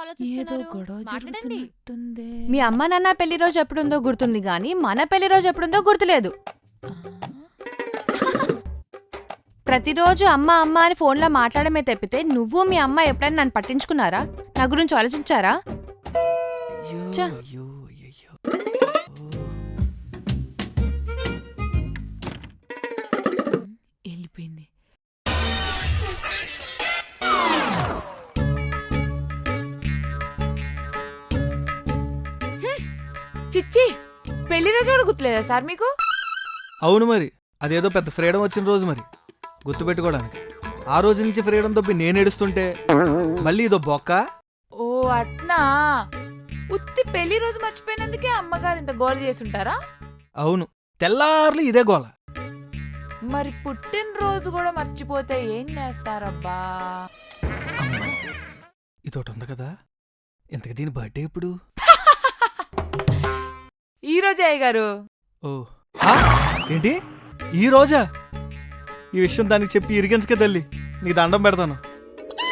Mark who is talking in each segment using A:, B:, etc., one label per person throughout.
A: ఆలోచిస్తున్నారు.
B: మీ అమ్మ నాన్న పెళ్ళి రోజు ఎప్పుడుందో గుర్తుంది గానీ మన పెళ్ళి రోజు ఎప్పుడుందో గుర్తులేదు. ప్రతిరోజు అమ్మ అమ్మ అని ఫోన్లో మాట్లాడమే తప్పితే నువ్వు మీ అమ్మ ఎప్పుడైనా నన్ను పట్టించుకున్నారా? నా గురించి ఆలోచించారా.
C: వెళ్ళిపోయింది. చిచ్చి పెళ్ళి రోజు కూడా గుర్తులేదా సార్ మీకు?
D: అవును మరి. అదేదో పెద్ద ఫ్రీడమ్ వచ్చిన రోజు మరి. గుర్తుపెట్టుకోవడానికి. ఆ రోజు నుంచి ఫ్రీడమ్ తప్పి నేను ఏడుస్తుంటే మళ్ళీ ఇదో బొక్క?
C: ఓ అట్నా? ఉత్తి పెళ్ళి రోజు మర్చిపోయినందుకే అమ్మగారు ఇంత గోల చేసుంటారా
D: అవును. తెల్లార్లు ఇదే గోల.
C: మరి పుట్టినరోజు కూడా మర్చిపోతే ఏం చేస్తారబ్బా?
D: ఇదొకటి ఉంది కదా. ఇంతకు దీని బర్త్డే ఎప్పుడు?
C: ఈ రోజే అయ్యగారు
D: ఓ. హా? ఏంటి? ఈ రోజా? ఈ విషయం దానికి చెప్పి ఇరిగించకే తల్లి. నీ దండం పెడతాను.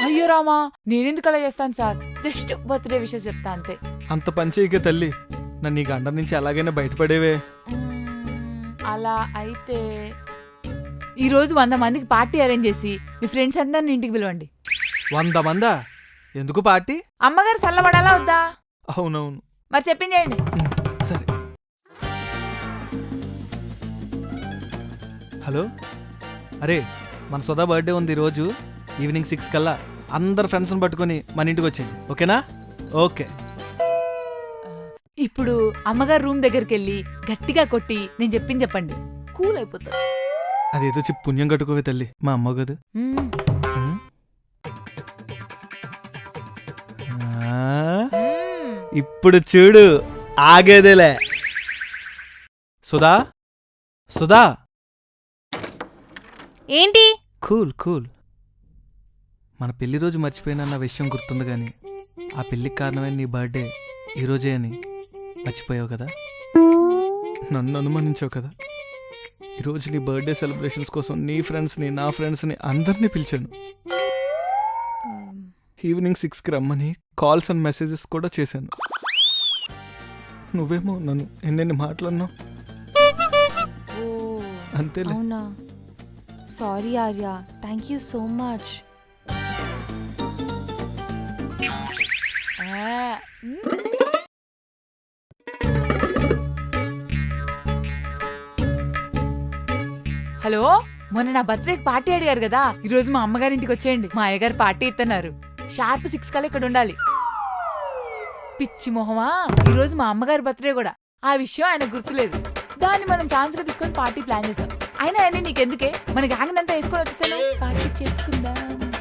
C: అయ్యో రామా నేనెందుకు అలా చేస్తాను సార్? జస్ట్ బర్త్డే విషయం చెప్తా అంతే.
D: అంత పని చేయకే తల్లి. నన్ను ఈ గండం నుంచి ఎలాగైనా బయటపడేవే.
C: మ్మ్, అలా అయితే ఈ రోజు వంద మందికి పార్టీ అరేంజ్ చేసి మీ ఫ్రెండ్స్ అందరిని ఇంటికి పిలవండి.
D: వంద మందా? ఎందుకు పార్టీ?
C: అమ్మగారు చల్లబడాలా వద్దా?
D: అవునవును.
C: మరి చెప్పించేయండి
D: ఉమ్, హలో? అరే మన సుధా బర్త్డే ఉంది ఈరోజు. ఈవినింగ్ సిక్స్ కల్లా అందరు ఫ్రెండ్స్ని పట్టుకొని మన ఇంటికి వచ్చేయండి. ఓకేనా? ఓకే.
C: ఇప్పుడు అమ్మగారు రూమ్ దగ్గరికి వెళ్ళి గట్టిగా కొట్టి నేను చెప్పింది చెప్పండి. కూల్ అయిపోతుంది
D: అదేదో చెప్పి పుణ్యం కట్టుకోవే తల్లి. మా అమ్మ కదా.
C: మ్మ్,
D: ఉమ్. ఆ,
C: మ్మ్.
D: ఇప్పుడు చూడు ఆగేదేలే. సుధా సుధా
B: ఏంటి?
D: Cool cool. మన పెళ్ళి రోజు మర్చిపోయినన్న విషయం గుర్తుంది కానీ ఆ పెళ్ళికి కారణమైన నీ బర్త్డే ఈరోజే అని మర్చిపోయావు కదా? నన్ను అనుమానించావు కదా? ఈరోజు నీ బర్త్డే సెలబ్రేషన్స్ కోసం నీ ఫ్రెండ్స్ని నా ఫ్రెండ్స్ని అందరినీ పిలిచాను. ఈవినింగ్ సిక్స్కి రమ్మని కాల్స్ అండ్ మెసేజెస్ కూడా చేశాను. నువ్వేమో నన్ను ఎన్నెన్ని మాటలన్నావు?
C: ఓ,
D: అంతేలే.
B: Sorry Arya thank you so much
C: hello మొన్న నా బర్త్డేకి పార్టీ అడిగారు కదా. ఈ రోజు మా అమ్మగారి ఇంటికి వచ్చేయండి. మా అయ్యగారు పార్టీ ఇస్తున్నారు షార్ప్ సిక్స్ కల్లా ఇక్కడ ఉండాలి. పిచ్చి మొహమా? ఈరోజు మా అమ్మగారి బర్త్డే కూడా. ఆ విషయం ఆయన గుర్తులేదు. దాన్ని మనం ఛాన్స్గా తీసుకొని పార్టీ ప్లాన్ చేసాం. అయినా అన్ని నీకెందుకే? మన గ్యాంగ్ అంతా వేసుకొని వచ్చేసాను. పార్టీ చేసుకుందాం.